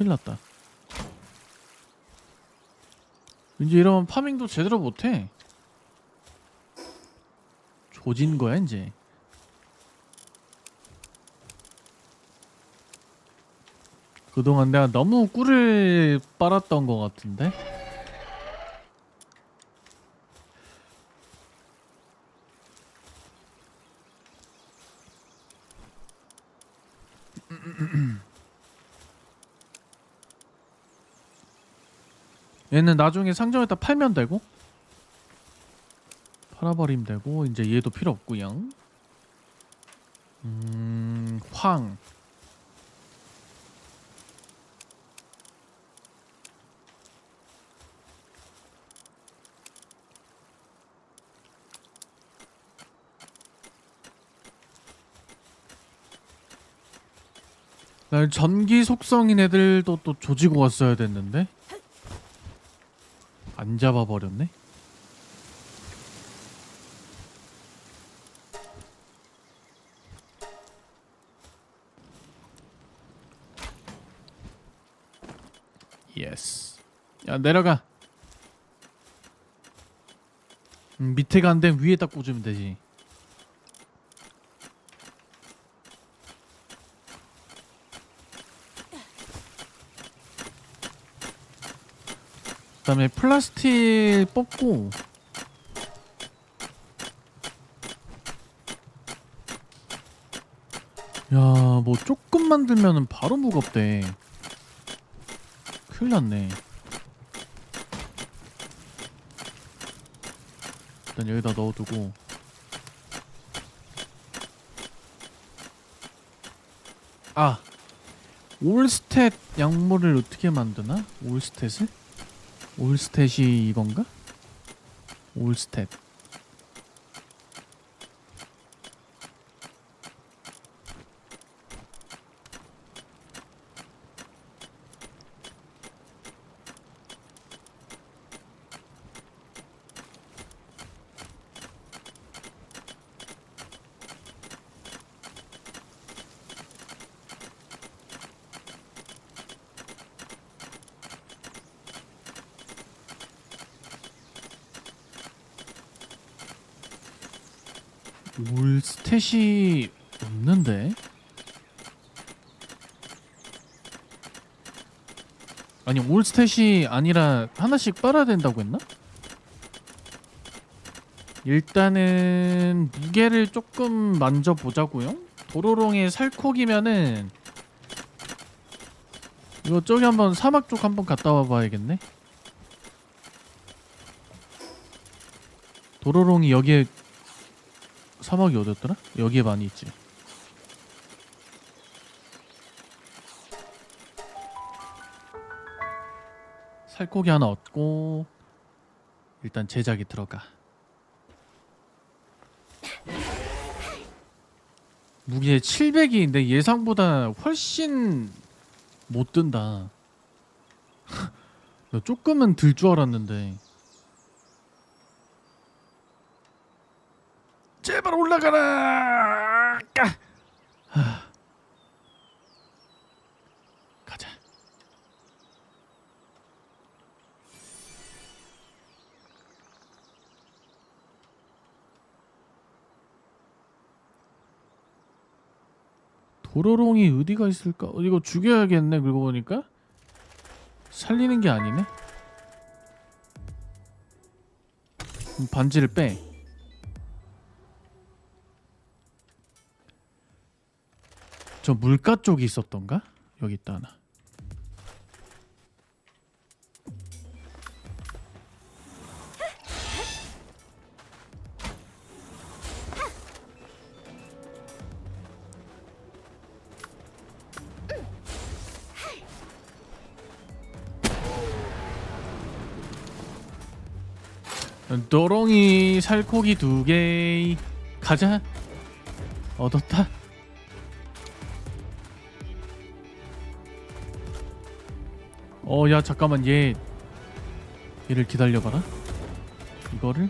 큰일 났다. 이제 이러면 파밍도 제대로 못해. 조진 거야 이제. 그동안 내가 너무 꿀을 빨았던 것 같은데. 얘는 나중에 상점에다 팔면 되고 팔아버리면 되고 이제 얘도 필요 없고요. 음, 황. 날 전기 속성인 애들도 또 조지고 왔어야 됐는데 안 잡아버렸네. 예스. 야 내려가. 음, 밑에가 안 되면 위에다 꽂으면 되지. 그다음에 플라스틱 뽑고 야 뭐 조금 만들면은 바로 무겁대 큰일 났네 일단 여기다 넣어두고 아 올스탯 약물을 어떻게 만드나? 올스탯을? 올스탯이 이건가? 올스탯 올스탯이 없는데? 아니 올 스탯이 아니라 하나씩 빨아야 된다고 했나? 일단은 무게를 조금 만져보자고요 도로롱의 살코기면은 이거 저기 한번 사막 쪽 한번 갔다 와봐야겠네 도로롱이 여기에 사막이 어디였더라? 여기에 많이 있지. 살코기 하나 얻고 일단 제작이 들어가. 무게 700이 내 예상보다 훨씬 못 든다. 나 조금은 들 줄 알았는데. 제발 올라가라. 까. 하. 가자. 도로롱이 어디가 있을까? 어, 이거 죽여야겠네. 그러고 보니까 살리는 게 아니네. 반지를 빼. 저 물가 쪽이 있었던가? 여기 있다 하나. 도롱이 살코기 두 개. 가자. 얻었다. 어, 야, 잠깐만, 얘. 얘를 기다려봐라. 이거를.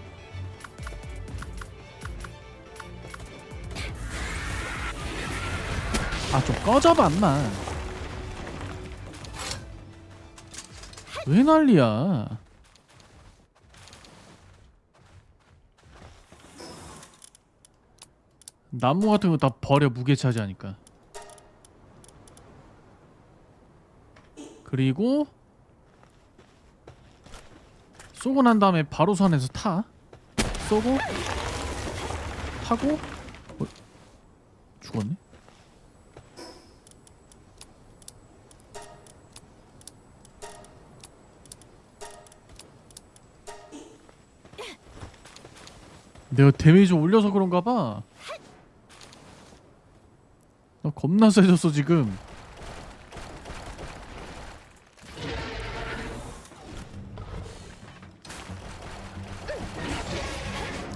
아, 좀 꺼져봐, 인마. 왜 난리야? 나무 같은 거 다 버려 무게 차지하니까. 그리고 쏘고 난 다음에 바로 선에서 타. 쏘고 타고 어, 죽었네. 내가 데미지 올려서 그런가 봐. 나 겁나 세졌어 지금.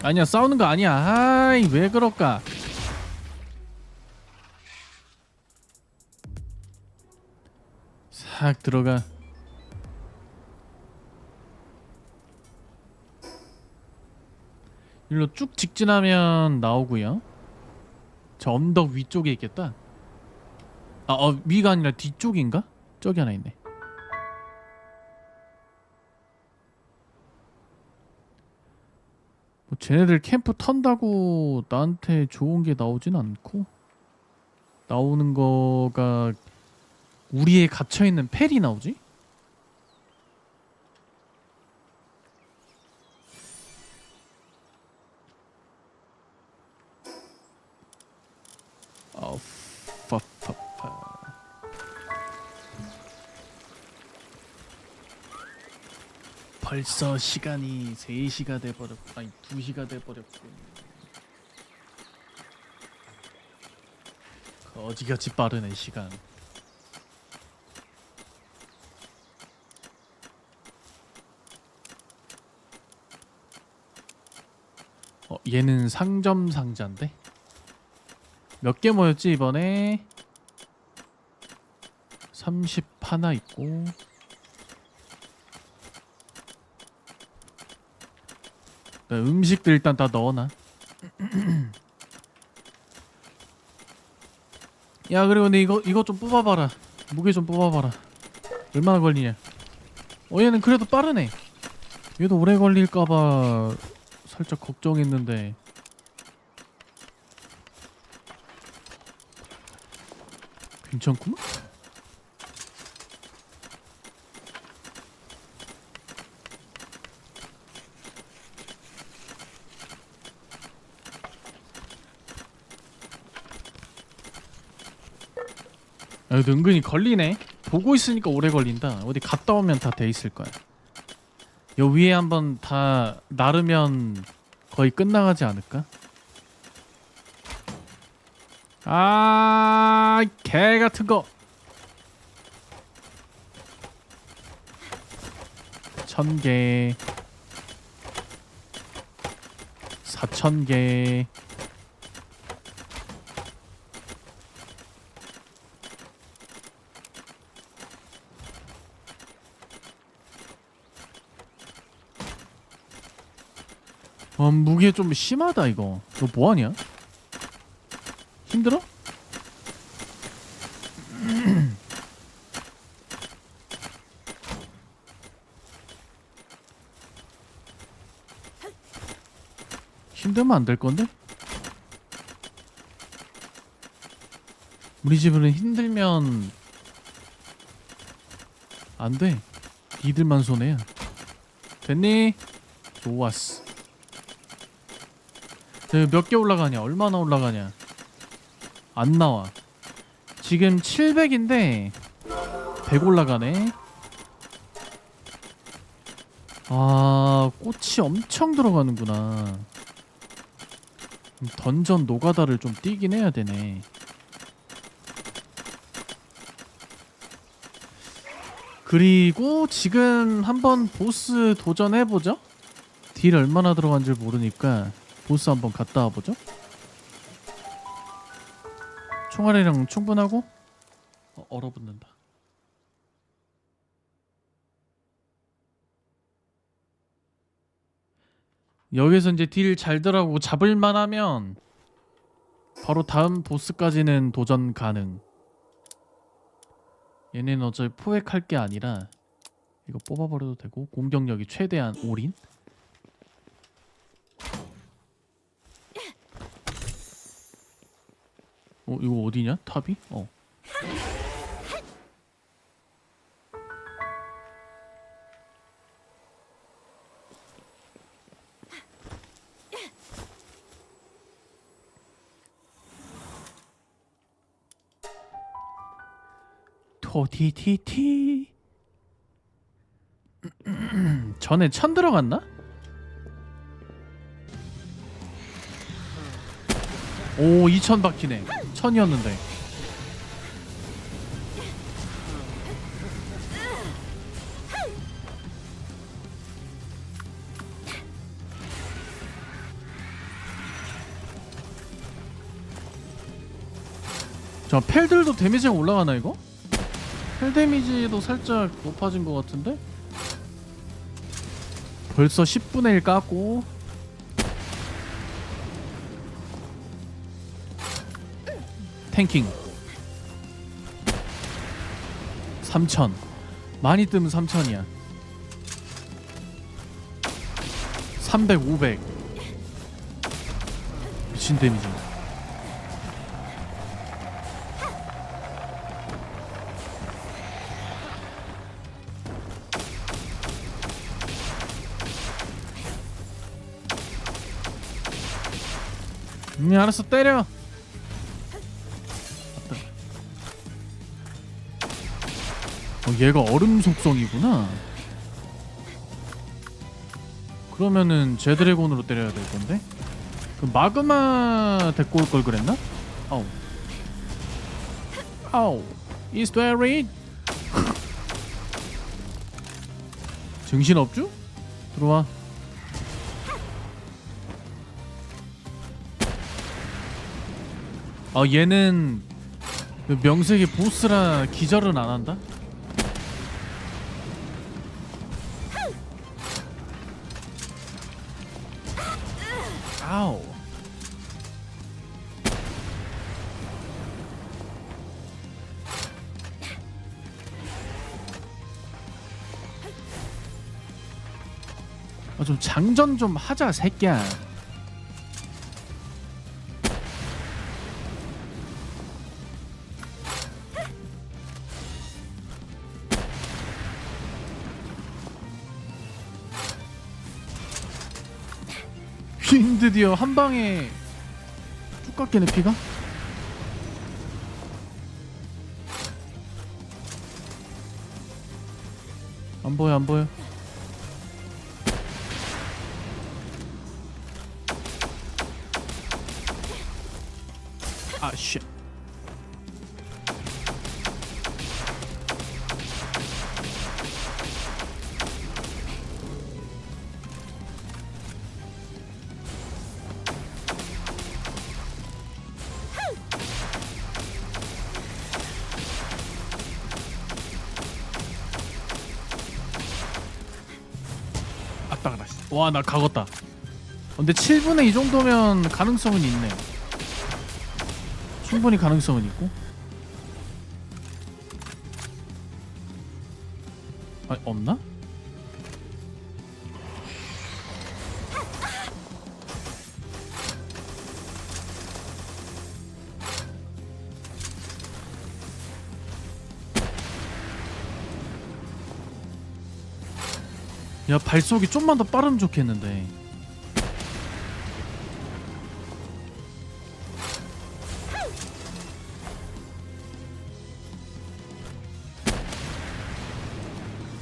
아니야 싸우는 거 아니야. 아이 왜 그럴까? 싹 들어가. 일로 쭉 직진하면 나오고요. 저 언덕 위쪽에 있겠다. 아, 어, 위가 아니라 뒤쪽인가? 저기 하나 있네. 뭐 쟤네들 캠프 턴다고 나한테 좋은 게 나오진 않고 나오는 거가 우리에 갇혀 있는 펠이 나오지? 벌써 시간이 3시가 돼 버렸고 아니 2시가 돼 버렸고. 거지같이 빠르네 시간. 어, 얘는 상점 상자인데? 몇 개 모였지 이번에? 30 하나 있고 음식들 일단 다 넣어놔. 야 그리고 근데 이거 이거 좀 뽑아봐라. 무게 좀 뽑아봐라. 얼마나 걸리냐. 어 얘는 그래도 빠르네. 얘도 오래 걸릴까봐 살짝 걱정했는데. 괜찮구만 여기 은근히 걸리네. 보고 있으니까 오래 걸린다. 어디 갔다 오면 다 돼 있을 거야. 요 위에 한번 다 나르면 거의 끝나가지 않을까? 아, 개 같은 거. 천 개. 사천 개. 어, 무게 좀 심하다 이거. 너 뭐하냐? 힘들어? 힘들면 안 될 건데? 우리 집은 힘들면 안 돼. 니들만 손해야. 됐니? 좋았어. 몇 개 올라가냐? 얼마나 올라가냐? 안 나와. 지금 700인데 100 올라가네. 아, 꽃이 엄청 들어가는구나. 음, 던전 노가다를 좀 뛰긴 해야 되네. 그리고 지금 한번 보스 도전해보죠? 딜 얼마나 들어간지 모르니까 보스 한번 갔다 와보죠. 총알이랑 충분하고 어, 얼어붙는다. 여기서 이제 딜 잘 들어가고 잡을만 하면 바로 다음 보스까지는 도전 가능. 얘네는 어차피 포획할 게 아니라 이거 뽑아버려도 되고 공격력이 최대한 올인. 어 이거 어디냐? 탑이? 어. 토티티티 전에 천 들어갔나? 오 2천 바퀴네 천이었는데 자 펠들도 데미지가 올라가나 이거? 펠 데미지도 살짝 높아진 것 같은데? 벌써 10분의 1 깎고 탱킹. 3000 많이 뜨면 3000이야. 300 500 미친 데미지. 음 알았어 때려 얘가 얼음 속성이구나. 그러면은 제드래곤으로 때려야 될 건데. 그 마그마 데리고 올 걸 그랬나? 아우. 아우. Is there it? 정신 없죠? 들어와. 아 얘는 그 명색이 보스라 기절은 안 한다? 아, 좀 장전 좀 하자 새끼야. 흰 드디어 한 방에 쭉 깎이네 피가? 안 보여 안 보여 와 나 가겄다. 근데 7분의 이 정도면 가능성은 있네 충분히 가능성은 있고. 아 없나? 야 발속이 좀만 더 빠르면 좋겠는데.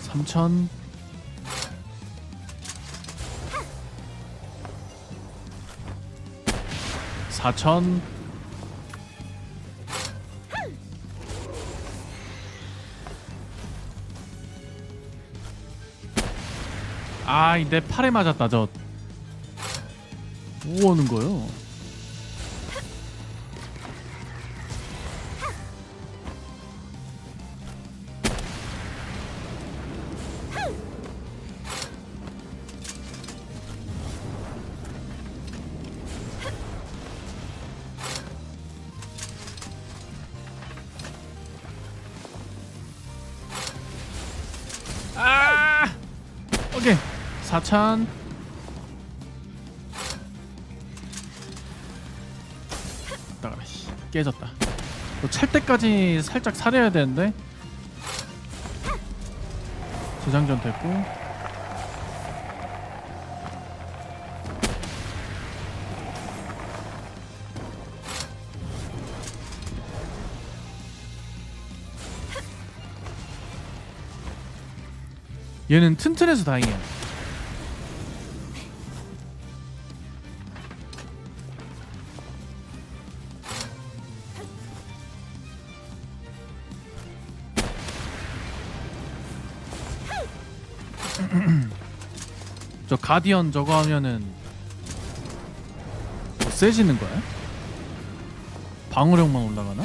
삼천. 사천 아이 내 팔에 맞았다 저 뭐 하는 거요? 4찬 나가라 씨 깨졌다. 이거 찰 때까지 살짝 사려야 되는데. 재장전 됐고. 얘는 튼튼해서 다행이야 가디언 저거 하면은 뭐 세지는 거야? 방어력만 올라가나?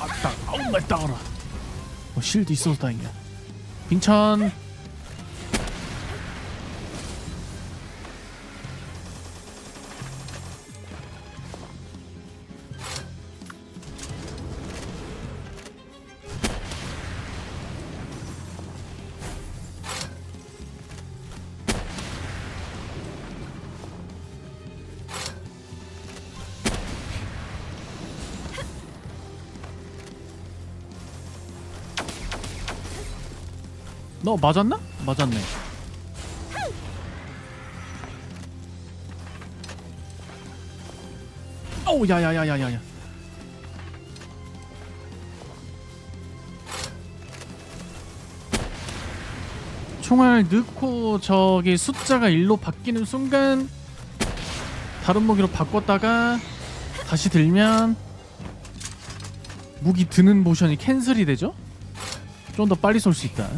아따 아우 말 따가라 어, 실드 있어서 다행이야 빙천 너 맞았나? 맞았네 어우 야야야야야야 총알 넣고 저기 숫자가 1로 바뀌는 순간 다른 무기로 바꿨다가 다시 들면 무기 드는 모션이 캔슬이 되죠? 좀 더 빨리 쏠 수 있다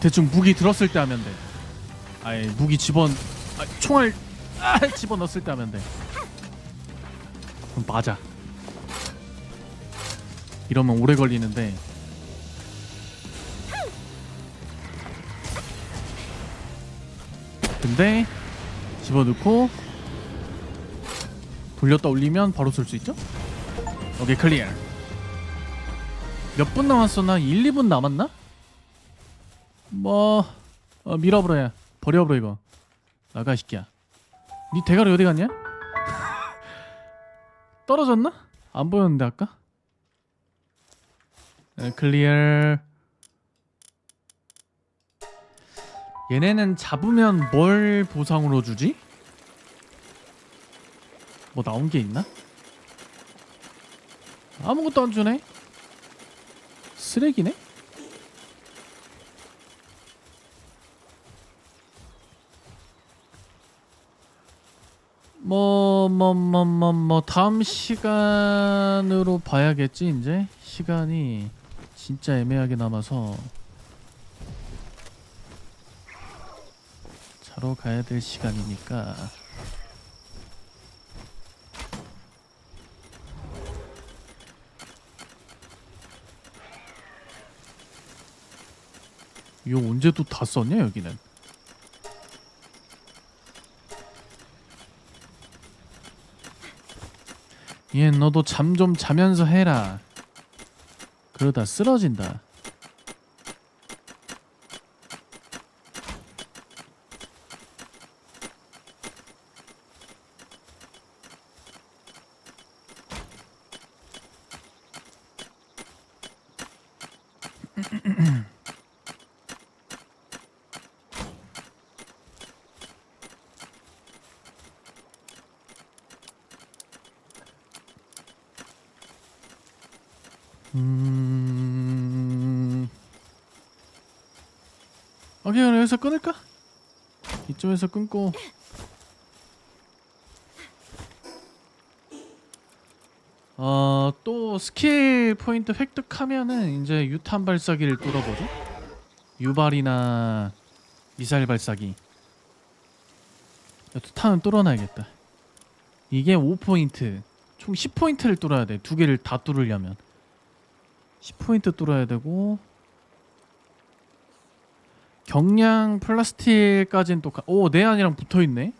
대충 무기 들었을 때 하면 돼. 아예 무기 집어 아, 총알 아, 집어 넣었을 때 하면 돼. 그럼 맞아. 이러면 오래 걸리는데. 근데 집어 넣고 돌렸다 올리면 바로 쏠 수 있죠? 오케이 클리어. 몇 분 남았었나? 1, 2분 남았나? 뭐 어, 밀어버려야 버려버려 이거 나가 이 새끼야 니 대가리 어디 갔냐? 떨어졌나? 안 보였는데 아까? 에, 클리어 얘네는 잡으면 뭘 보상으로 주지? 뭐 나온 게 있나? 아무것도 안 주네 쓰레기네? 뭐 뭐 뭐 뭐 뭐 다음 시간으로 봐야겠지 이제? 시간이 진짜 애매하게 남아서. 자러 가야 될 시간이니까. 이거 언제 또 다 썼냐 여기는 얘 너도 잠 좀 자면서 해라. 그러다 쓰러진다. 오케이 그럼 여기서 끊을까? 이쯤에서 끊고. 어 또 스킬 포인트 획득하면은 이제 유탄 발사기를 뚫어보죠. 유발이나 미사일 발사기. 탄은 뚫어놔야겠다. 이게 5포인트. 총 10포인트를 뚫어야 돼두 개를 다 뚫으려면. 10포인트 뚫어야 되고 경량 플라스틱까지는 또 가... 오 내안이랑 붙어 있네.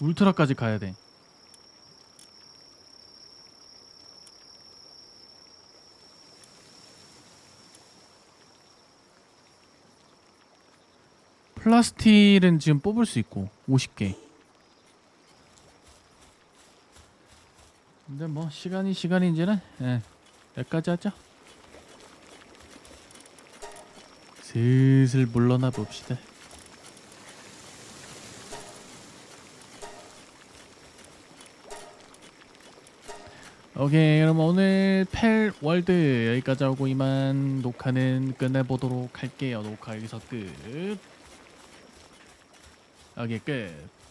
울트라까지 가야 돼. 플라스틱은 지금 뽑을 수 있고 50개. 근데 뭐 시간이 시간인지는 예, 여기까지 하죠 슬슬 물러나 봅시다. 오케이 그럼 오늘 펠 월드 여기까지 하고 이만 녹화는 끝내보도록 할게요. 녹화 여기서 끝. 오케이 끝